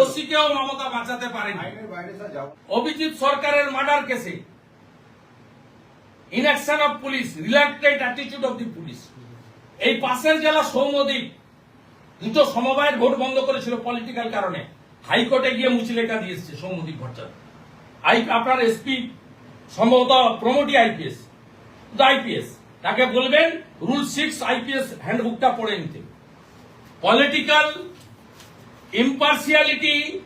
ওসিকেও মমতা বাঁচাতে পারেনি। অভিজিৎ সরকারের মার্ডার কেসে। Inaction of police reluctant attitude of the police এই পাশের জেলা সৌমদ্বীপ দুটো সমবায়ের ভোট বন্ধ করেছিল পলিটিক্যাল কারণে। হাইকোর্টে গিয়ে মুচলেখা দিয়ে এসছে সৌমদ্বীপ ভট্টাচার্য। আই আপনার এসপি সম্ভবত প্রমোটি আইপিএস আইপিএস তাকে বলবেন রুল সিক্স আইপিএস হ্যান্ডবুকটা পড়ে নিতে। Political impartiality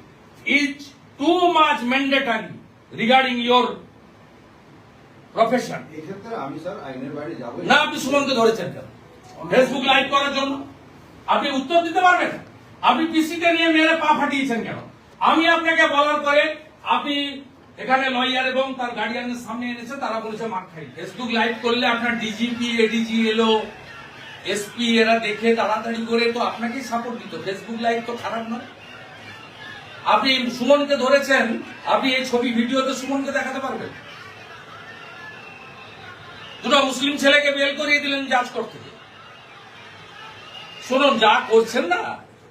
is too much mandatory regarding your profession. এই ক্ষেত্রে আমি স্যার আইনের বাইরে যাব। না আপনি সুমনকে ধরেছেন কেন? ফেসবুক লাইভ করার জন্য? আপনি উত্তর দিতে পারবেন? আপনি পিসিতে নিয়ে মেরে পা ফাটিয়েছেন কেন? আমি আপনাকে বলার পরে আপনি এখানে লয়ার এবং তার গার্ডিয়ানের সামনে এনেছে তারা বলেছে মার খাই। ফেসবুক লাইভ করলে আপনার ডিজিপি এডিজি এলো এসপি এরা দেখে তাড়াতাড়ি করে তো আপনাকেই সাপোর্ট দিত। ফেসবুক লাইভ তো খারাপ নয়। আপনি সুমনকে ধরেছেন, আপনি এই ছবি, ভিডিওতে সুমনকে দেখাতে পারবেন। দুটো মুসলিম ছেলেকে বেল করিয়ে দিলেন জাজ থেকে। শুনুন, যা করছেন না,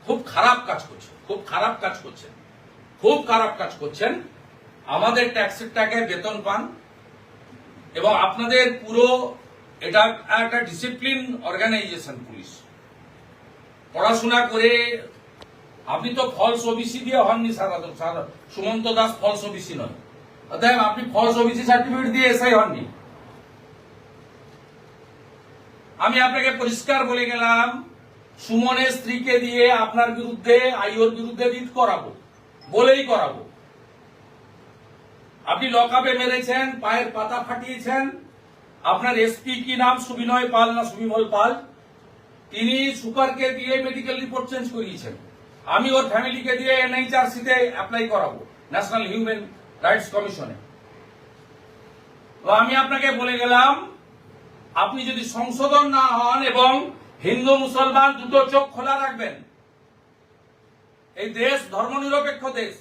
খুব খারাপ কাজ করছেন, খুব খারাপ কাজ করছেন, খুব খারাপ কাজ করছেন। আমাদের ট্যাক্সের টাকায় বেতন পান এবং আপনাদের পুরো এটা একটা ডিসিপ্লিন অর্গানাইজেশন পুলিশ। পড়াশোনা করে আপনি তো ফলস ওবিসি দিয়ে হননি সারা সুমন্ত দাস ফলস ওবিসি নয়। অতএব আপনি ফলস ওবিসি সার্টিফিকেট দিয়ে এসআই হননি। আমি আপনাকে পরিষ্কার বলে গেলাম, সুমনের স্ত্রীকে দিয়ে আপনার বিরুদ্ধে, আইওর বিরুদ্ধে রিট করাবো, বলেই করাবো। আপনি লকআপে মেরেছেন, পায়ের পাতা ফাটিয়েছেন আপনার এসপি কি নাম? সুবিনয় পাল না সুবিমল পাল? তিনি সুপারকে দিয়ে মেডিকেল রিপোর্ট চেঞ্জ করিয়েছেন। আমি ওর ফ্যামিলিকে দিয়ে এনএইচআরসি তে অ্যাপ্লাই করাবো ন্যাশনাল হিউম্যান রাইটস কমিশনে তো আমি আপনাকে বলে গেলাম, আপনি যদি সংশোধন না হন এবং হিন্দু মুসলমান দুটো চোখ খোলা রাখবেন, এই দেশ ধর্মনিরপেক্ষ দেশ।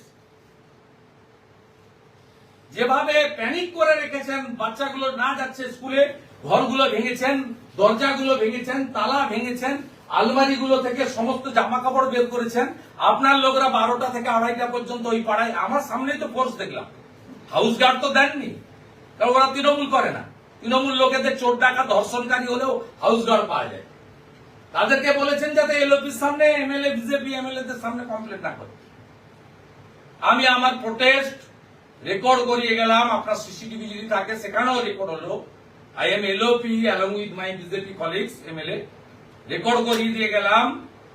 যেভাবে প্যানিক করে রেখেছেন, বাচ্চাগুলো না যাচ্ছে স্কুলে ঘরগুলো ভেঙেছেন, দরজাগুলো ভেঙেছেন, তালা ভেঙেছেন, আলমারিগুলো থেকে সমস্ত জামা কাপড় বের করেছেন। আপনার লোকরা বারোটা থেকে আড়াইটা পর্যন্ত ওই পাড়ায়, আমার সামনেই তো ফোর্স দেখলাম। হাউস গার্ড তো দেননি, কারণ ওরা তৃণমূল করে না। তৃণমূল লোকেদের চোর ডাকা ধর্ষণকারী হলেও হাউস গার্ড পাওয়া যায়। তাদেরকে বলেছেন যাতে এলওপির সামনে, এমএলএ, বিজেপি এমএলএ সামনে কমপ্লেন না করে। আমি আমার প্রোটেস্ট রেকর্ড করিয়ে গেলাম, আপনার সিসিটিভি যদি থাকে, সেখানেও রেকর্ড হলো। I am LOP along with my BJP colleagues MLA record করিয়ে দিয়ে গেলাম।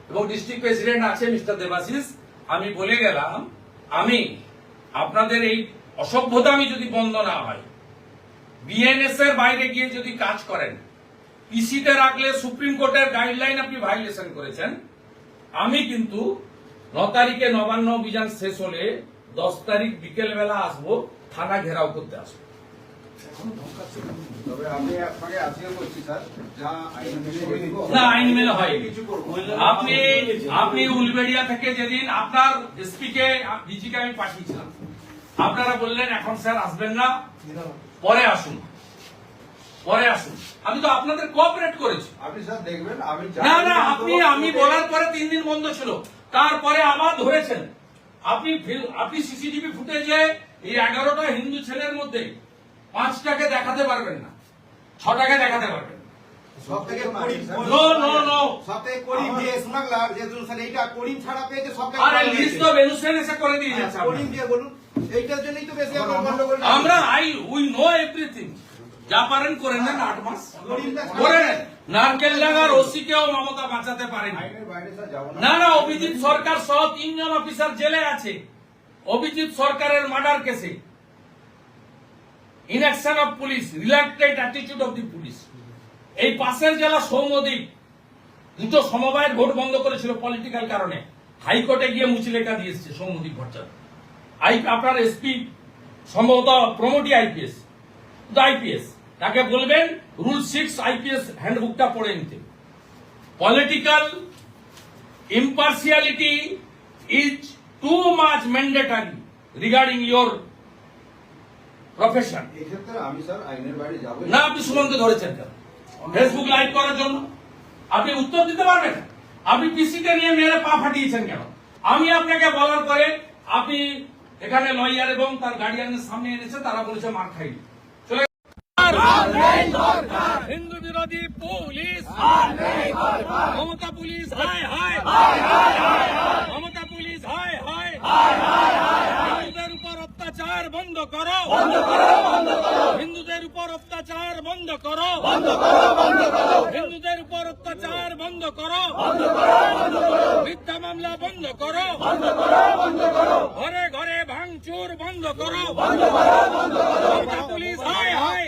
এবং ডিস্ট্রিক্ট প্রেসিডেন্ট আছে মিস্টার দেবাশিস, আমি বলে গেলাম, আমি আপনাদের এই অসভ্যতা আমি যদি বন্ধ না হয় বিএনএস এর বাইরে গিয়ে যদি কাজ করেন পিসিতে রাখলে সুপ্রিম কোর্টের গাইডলাইন আপনি ভাইলেশন করেছেন। আমি কিন্তু ন তারিখে নবান্ন অভিযান শেষ হলে দশ তারিখ বিকেল বেলা আসব থানা ঘেরাও করতে আসব। আপনি আপনি উলবেড়িয়া থেকে যেদিন আপনার এসপি ডিজিকে আমি পাঠিয়েছিলাম আপনারা বললেন এখন স্যার আসবেন না পরে আসুন। পরে আসুন। আমি তো আপনাদের কোঅপারেট করেছি। আপনি স্যার দেখবেন আমি না না আপনি আমি বলার পরে তিন দিন বন্ধ ছিল। তারপরে আবার ধরেছেন। আপনি আপনি সিসিটিভি ফুটেজে এই এগারোটা হিন্দু ছেলের মধ্যে পাঁচটাকে দেখাতে পারবেন না ছটাকে দেখাতে পারবেন আমরা আই উই নো এভরিথিং যা পারেন করে নেন আট মাস। করে নেন। নারকেলডাঙ্গার ওসিকেও মমতা বাঁচাতে পারেনি। না। না অভিজিৎ সরকার সহ তিনজন অফিসার জেলে আছে। অভিজিৎ সরকারের মার্ডার কেসে। Inaction of police reluctant attitude of the police. এই পাশের জেলা সৌমদ্বীপ দুটো সমবায়ের ভোট বন্ধ করেছিল পলিটিক্যাল কারণে। হাইকোর্টে গিয়ে মুচলেখা দিয়ে এসছে সৌমদ্বীপ ভট্টাচার্য। আই আপনার এসপি সম্ভবত প্রমোটি আইপিএস। আইপিএস। তাকে বলবেন রুল সিক্স আইপিএস হ্যান্ডবুকটা পড়ে নিতে। Political impartiality is too much mandatory regarding your profession আমি স্যার আইনের বাইরে যাব। না আপনি সুমনকে ধরেছেন কেন? ফেসবুক লাইভ করার জন্য? আপনি উত্তর দিতে পারবেন? আপনি পিসিতে নিয়ে মেরে পা ফাটিয়েছেন কেন? আমি আপনাকে বলার পরে আপনি এখানে লয়ার এবং তার গার্ডিয়ানের সামনে এনেছে তারা বলেছে মার খাইনি। হিন্দু বিরোধী পুলিশ। মমতা পুলিশ হায় হায়। মমতা পুলিশ হায় হায়। হিন্দুদের উপর অত্যাচার বন্ধ করো। হিন্দুদের উপর অত্যাচার বন্ধ করো। হিন্দুদের উপর অত্যাচার বন্ধ করো। মিথ্যা মামলা বন্ধ করো। ঘরে ঘরে ভাঙচুর বন্ধ করো। মমতা পুলিশ হায় হায়।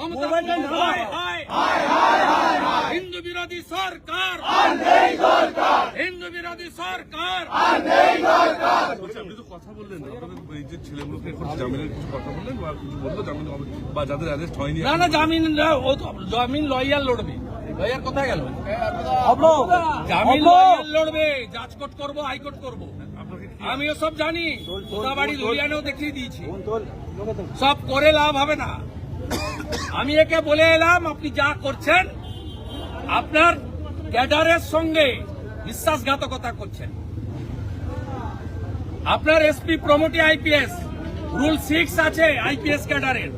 মমতা পুলিশ হায় হায়। হিন্দু বিরোধী সরকার। হিন্দু বিরোধী সরকার। বলছি, আপনি তো কথা বললেন আপনাদের এই যে ছেলেগুলোকে এখন জামিনের কিছু কথা বললেন বা কিছু বলল জামিন বা যাদের অ্যারেস্ট হয়নি না না জামিন ও তো জামিন লয়ার লড়বে। লয়ার কোথায় গেল? জামিন লড়বে। জাজকোর্ট করব হাইকোর্ট করব। আমিও সব জানি। বাড়ি লুলিয়ানেও দেখিয়ে দিয়েছি। সব করে লাভ হবে না। আমি একে বলে এলাম আপনি যা করছেন আপনার ক্যাডারের সঙ্গে বিশ্বাসঘাতকতা করছেন। আপনার SP promotee IPS rule six আছে আইপিএস ক্যাডারের।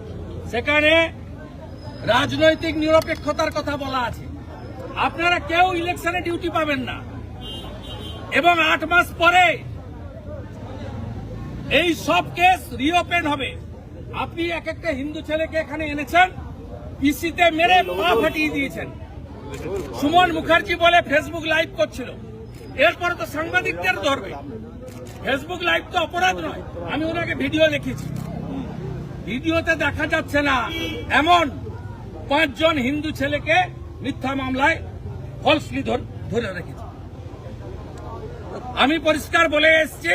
সেখানে রাজনৈতিক নিরপেক্ষতার কথা বলা আছে। আপনারা কেউ ইলেকশনে ডিউটি পাবেন না। এবং আট মাস পরে এই সব কেস রিওপেন হবে। আপনি এক একটা হিন্দু ছেলেকে এখানে এনেছেন, পিসিতে মেরে পা ফাটিয়ে দিয়েছেন। সুমন মুখার্জি বলে ফেসবুক লাইভ করছিল। এরপরে তো সাংবাদিকদের ধরবে। ফেসবুক লাইভ তো অপরাধ নয়, আমি ওনাকে ভিডিও দেখেছি ভিডিওতে দেখা যাচ্ছে না, এমন পাঁচজন হিন্দু ছেলেকে মিথ্যা মামলায় ফলসলি ধরে রেখেছে। আমি পরিষ্কার বলে এসেছি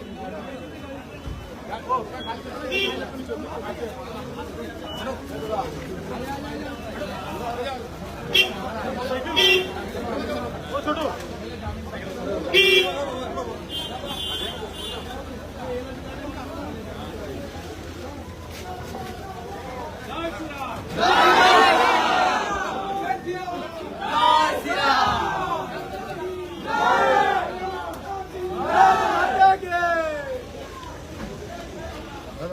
Nice enough!